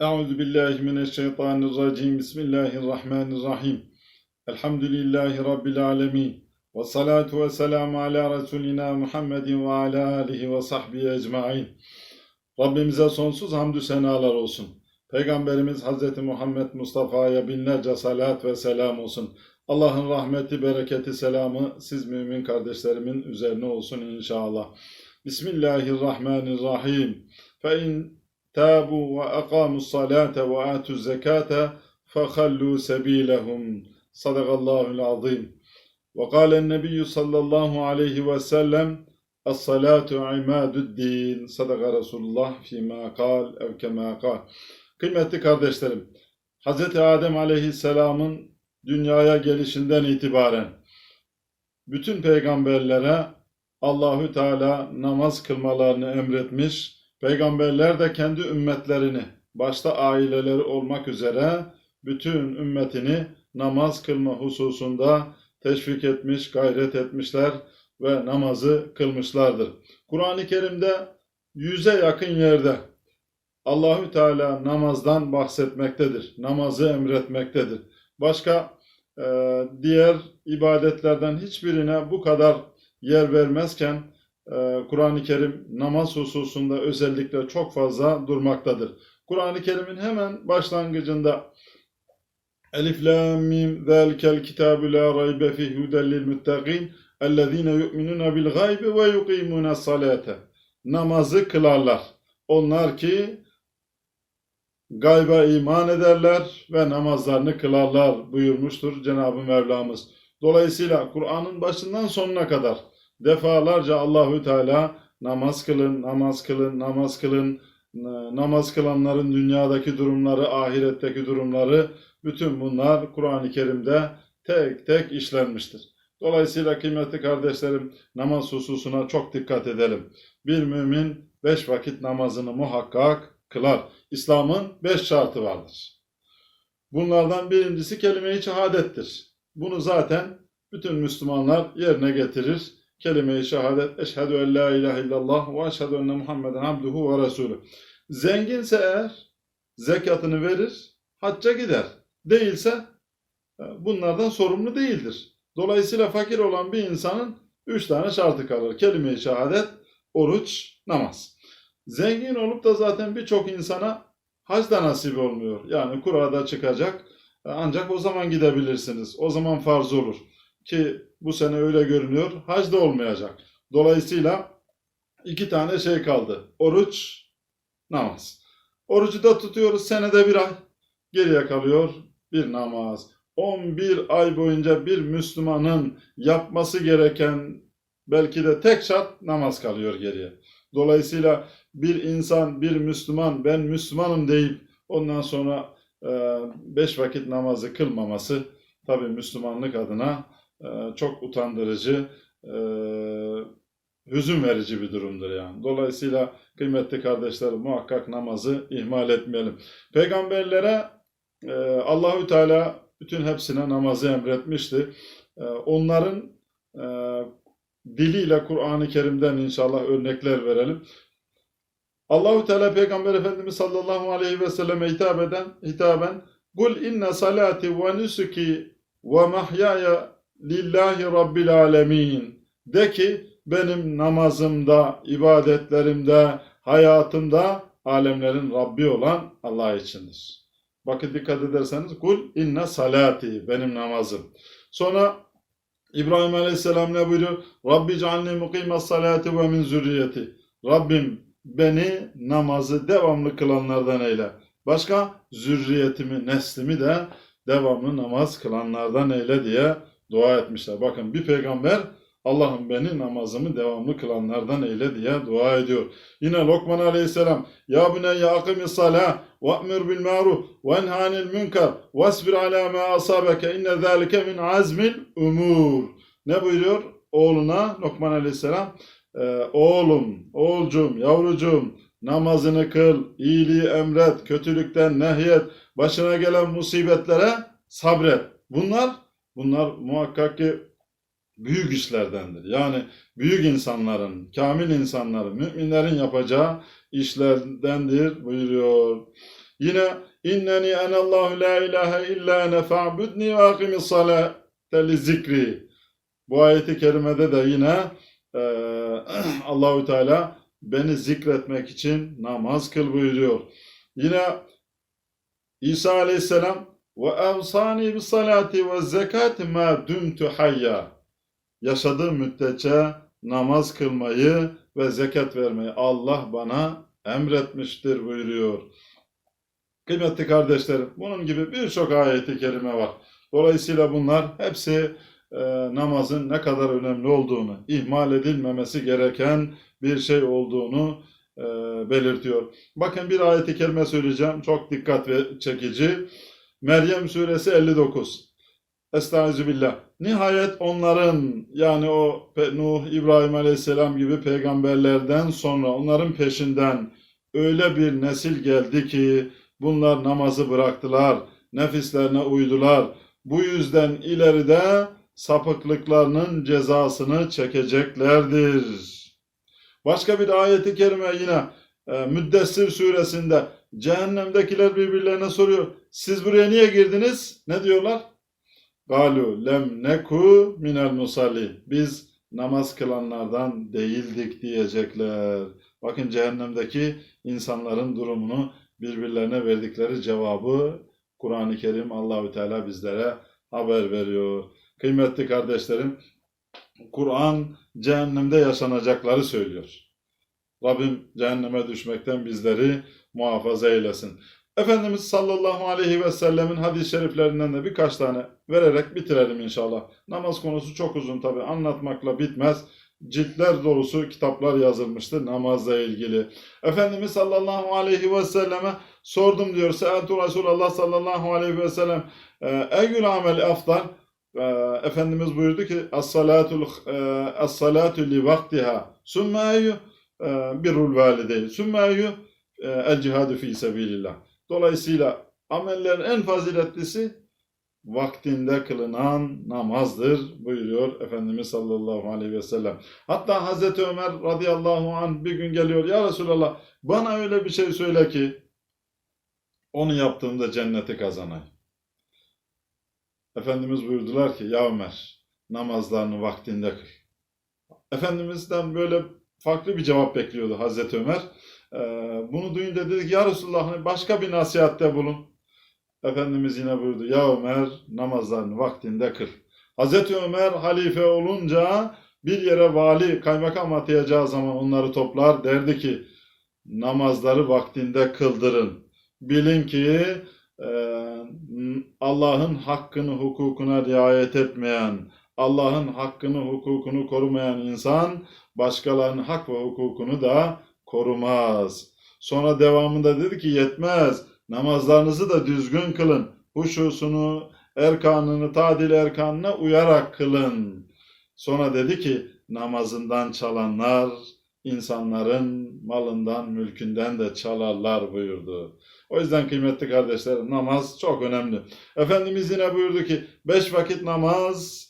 Euzu billahi mineşşeytanirracim. Bismillahirrahmanirrahim. Elhamdülillahi rabbil alamin. Ve salatu ve selamu ala Resulina Muhammedin ve ala alihi ve sahbihi ecmaîn. Rabbimize sonsuz hamdü senalar olsun. Peygamberimiz Hz. Muhammed Mustafa'ya binlerce salat ve selam olsun. Allah'ın rahmeti, bereketi, selamı siz mümin kardeşlerimin üzerine olsun inşallah. Bismillahirrahmanirrahim. Fe in تابوا وأقاموا الصلاة وآتوا الزكاة فخلوا سبيلهم صدق الله العظيم وقال النبي صلى الله عليه وسلم الصلاة عماد الدين صدق رسول الله فيما قال أو كما قال Kıymetli kardeşlerim, Hz. Adem Aleyhisselam'ın dünyaya gelişinden itibaren bütün peygamberlere Allahü Teala namaz kılmalarını emretmiş, Peygamberler de kendi ümmetlerini, başta aileleri olmak üzere bütün ümmetini namaz kılma hususunda teşvik etmiş, gayret etmişler ve namazı kılmışlardır. Kur'an-ı Kerim'de yüze yakın yerde Allahü Teala namazdan bahsetmektedir. Namazı emretmektedir. Başka e, diğer ibadetlerden hiçbirine bu kadar yer vermezken Kur'an-ı Kerim namaz hususunda özellikle çok fazla durmaktadır. Kur'an-ı Kerim'in hemen başlangıcında Elif lam mim zalikel kitabu la raybe fihi huden lil ellezine yu'minuna bil gaybi ve yuqimuna salate. Namazı kılarlar. Onlar ki gayba iman ederler ve namazlarını kılarlar buyurmuştur Cenab-ı Mevlamız. Dolayısıyla Kur'an'ın başından sonuna kadar defalarca Allahü Teala namaz kılın, namaz kılın, namaz kılın, namaz kılanların dünyadaki durumları, ahiretteki durumları bütün bunlar Kur'an-ı Kerim'de tek tek işlenmiştir. Dolayısıyla kıymetli kardeşlerim namaz hususuna çok dikkat edelim. Bir mümin beş vakit namazını muhakkak kılar. İslam'ın beş şartı vardır. Bunlardan birincisi kelime-i şehadettir. Bunu zaten bütün Müslümanlar yerine getirir kelime-i şehadet eşhedü en la ilahe illallah ve eşhedü enne Muhammeden abduhu ve resulü. Zenginse eğer zekatını verir, hacca gider. Değilse e, bunlardan sorumlu değildir. Dolayısıyla fakir olan bir insanın üç tane şartı kalır. Kelime-i şehadet, oruç, namaz. Zengin olup da zaten birçok insana hac da nasip olmuyor. Yani kurada çıkacak e, ancak o zaman gidebilirsiniz. O zaman farz olur ki bu sene öyle görünüyor. Hac da olmayacak. Dolayısıyla iki tane şey kaldı. Oruç, namaz. Orucu da tutuyoruz senede bir ay. Geriye kalıyor bir namaz. 11 ay boyunca bir Müslümanın yapması gereken belki de tek şart namaz kalıyor geriye. Dolayısıyla bir insan, bir Müslüman ben Müslümanım deyip ondan sonra beş vakit namazı kılmaması tabi Müslümanlık adına çok utandırıcı, e, hüzün verici bir durumdur yani. Dolayısıyla kıymetli kardeşlerim muhakkak namazı ihmal etmeyelim. Peygamberlere e, Allahü Teala bütün hepsine namazı emretmişti. E, onların diliyle Kur'an-ı Kerim'den inşallah örnekler verelim. Allahü Teala Peygamber Efendimiz sallallahu aleyhi ve selleme hitap eden hitaben Kul inne salati ve nusuki ve mahyaya lillahi rabbil alemin. De ki benim namazımda, ibadetlerimde, hayatımda alemlerin Rabbi olan Allah içindir. Bakın dikkat ederseniz kul inne salati benim namazım. Sonra İbrahim Aleyhisselam ne buyuruyor? Rabbi cealni mukime salati ve min zürriyeti. Rabbim beni namazı devamlı kılanlardan eyle. Başka zürriyetimi, neslimi de devamlı namaz kılanlardan eyle diye dua etmişler. Bakın bir peygamber Allah'ım beni namazımı devamlı kılanlardan eyle diye dua ediyor. Yine Lokman aleyhisselam Ya buneyye akimis salah ve emir bil maruf ve enhanil münker ve esbir ala ma asabeke inne zâlike min azmil umur. Ne buyuruyor? Oğluna Lokman aleyhisselam e, oğlum, oğulcum, yavrucum namazını kıl, iyiliği emret, kötülükten nehyet, başına gelen musibetlere sabret. Bunlar Bunlar muhakkak ki büyük işlerdendir. Yani büyük insanların, kamil insanların, müminlerin yapacağı işlerdendir buyuruyor. Yine inneni enallahu la ilahe illa ene fa'budni ve akimis salate li zikri. Bu ayeti kerimede de yine eee Allahü Teala beni zikretmek için namaz kıl buyuruyor. Yine İsa Aleyhisselam ve evsani bis salati ve zekati ma dumtu hayya. Yaşadığım müddetçe namaz kılmayı ve zekat vermeyi Allah bana emretmiştir buyuruyor. Kıymetli kardeşlerim, bunun gibi birçok ayeti kerime var. Dolayısıyla bunlar hepsi e, namazın ne kadar önemli olduğunu, ihmal edilmemesi gereken bir şey olduğunu e, belirtiyor. Bakın bir ayeti kerime söyleyeceğim, çok dikkat ve çekici. Meryem suresi 59. Estağfirullah. Nihayet onların yani o Nuh, İbrahim Aleyhisselam gibi peygamberlerden sonra onların peşinden öyle bir nesil geldi ki bunlar namazı bıraktılar, nefislerine uydular. Bu yüzden ileride sapıklıklarının cezasını çekeceklerdir. Başka bir ayeti kerime yine e, Müddessir suresinde cehennemdekiler birbirlerine soruyor. Siz buraya niye girdiniz? Ne diyorlar? Galu lem neku minel musallin. Biz namaz kılanlardan değildik diyecekler. Bakın cehennemdeki insanların durumunu birbirlerine verdikleri cevabı Kur'an-ı Kerim Allahü Teala bizlere haber veriyor. Kıymetli kardeşlerim, Kur'an cehennemde yaşanacakları söylüyor. Rabbim cehenneme düşmekten bizleri muhafaza eylesin. Efendimiz sallallahu aleyhi ve sellemin hadis-i şeriflerinden de birkaç tane vererek bitirelim inşallah. Namaz konusu çok uzun tabi anlatmakla bitmez. Ciltler dolusu kitaplar yazılmıştır namazla ilgili. Efendimiz sallallahu aleyhi ve selleme sordum diyor. Seeltu Resulallah sallallahu aleyhi ve sellem Eyyül amel afdal e, Efendimiz buyurdu ki As-salatu as-salatu li vaktiha sümme eyyü e, birrul valideyn sümme eyyü e, el cihadu fi sebilillah. Dolayısıyla amellerin en faziletlisi vaktinde kılınan namazdır buyuruyor Efendimiz sallallahu aleyhi ve sellem. Hatta Hazreti Ömer radıyallahu anh bir gün geliyor ya Resulallah bana öyle bir şey söyle ki onu yaptığımda cenneti kazanayım. Efendimiz buyurdular ki ya Ömer namazlarını vaktinde kıl. Efendimiz'den böyle farklı bir cevap bekliyordu Hazreti Ömer. Ee, bunu duyunca dedi ki ya Resulullah hani başka bir nasihatte bulun. Efendimiz yine buyurdu ya Ömer namazlarını vaktinde kıl. Hazreti Ömer halife olunca bir yere vali kaymakam atayacağı zaman onları toplar derdi ki namazları vaktinde kıldırın. Bilin ki e, Allah'ın hakkını hukukuna riayet etmeyen, Allah'ın hakkını hukukunu korumayan insan başkalarının hak ve hukukunu da korumaz. Sonra devamında dedi ki yetmez. Namazlarınızı da düzgün kılın. Huşusunu, erkanını, tadil erkanına uyarak kılın. Sonra dedi ki namazından çalanlar insanların malından, mülkünden de çalarlar buyurdu. O yüzden kıymetli kardeşler namaz çok önemli. Efendimiz yine buyurdu ki beş vakit namaz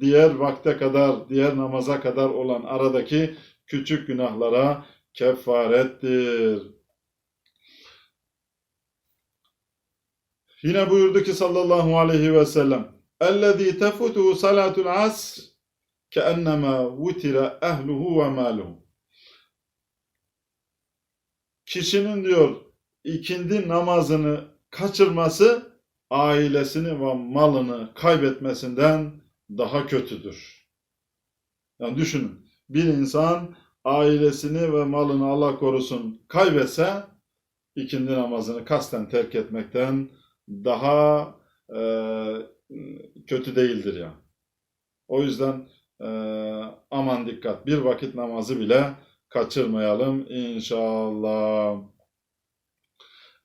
diğer vakte kadar, diğer namaza kadar olan aradaki küçük günahlara kefarettir. Yine buyurdu ki sallallahu aleyhi ve sellem اَلَّذ۪ي تَفُتُهُ صَلَاتُ الْعَصْرِ كَأَنَّمَا وُتِرَ اَهْلُهُ وَمَالُهُ Kişinin diyor ikindi namazını kaçırması ailesini ve malını kaybetmesinden daha kötüdür. Yani düşünün bir insan ailesini ve malını Allah korusun kaybetse ikindi namazını kasten terk etmekten daha e, kötü değildir ya. O yüzden e, aman dikkat bir vakit namazı bile kaçırmayalım inşallah.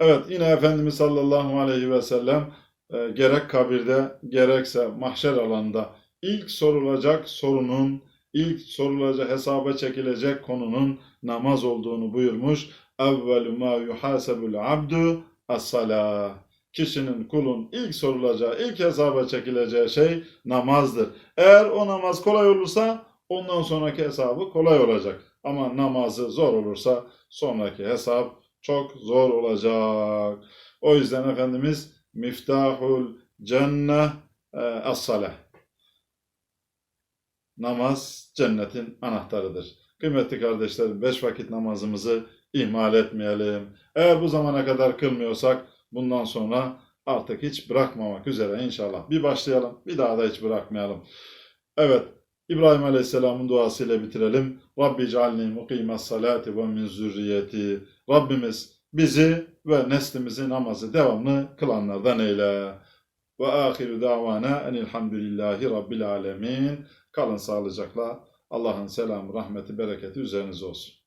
Evet yine Efendimiz sallallahu aleyhi ve sellem e, gerek kabirde gerekse mahşer alanında ilk sorulacak sorunun, ilk sorulacak hesaba çekilecek konunun namaz olduğunu buyurmuş. Evvelu ma yuhasebul abdu as-salah. Kişinin kulun ilk sorulacağı, ilk hesaba çekileceği şey namazdır. Eğer o namaz kolay olursa ondan sonraki hesabı kolay olacak. Ama namazı zor olursa sonraki hesap çok zor olacak. O yüzden Efendimiz miftahul cenne as-salah. Namaz cennetin anahtarıdır. Kıymetli kardeşlerim beş vakit namazımızı ihmal etmeyelim. Eğer bu zamana kadar kılmıyorsak bundan sonra artık hiç bırakmamak üzere inşallah. Bir başlayalım bir daha da hiç bırakmayalım. Evet İbrahim Aleyhisselam'ın duasıyla bitirelim. Rabbi cealni mukimes salati ve min zürriyeti. Rabbimiz bizi ve neslimizi namazı devamlı kılanlardan eyle. Ve ahiru davana enilhamdülillahi rabbil alemin. Kalın sağlıcakla. Allah'ın selamı, rahmeti, bereketi üzerinize olsun.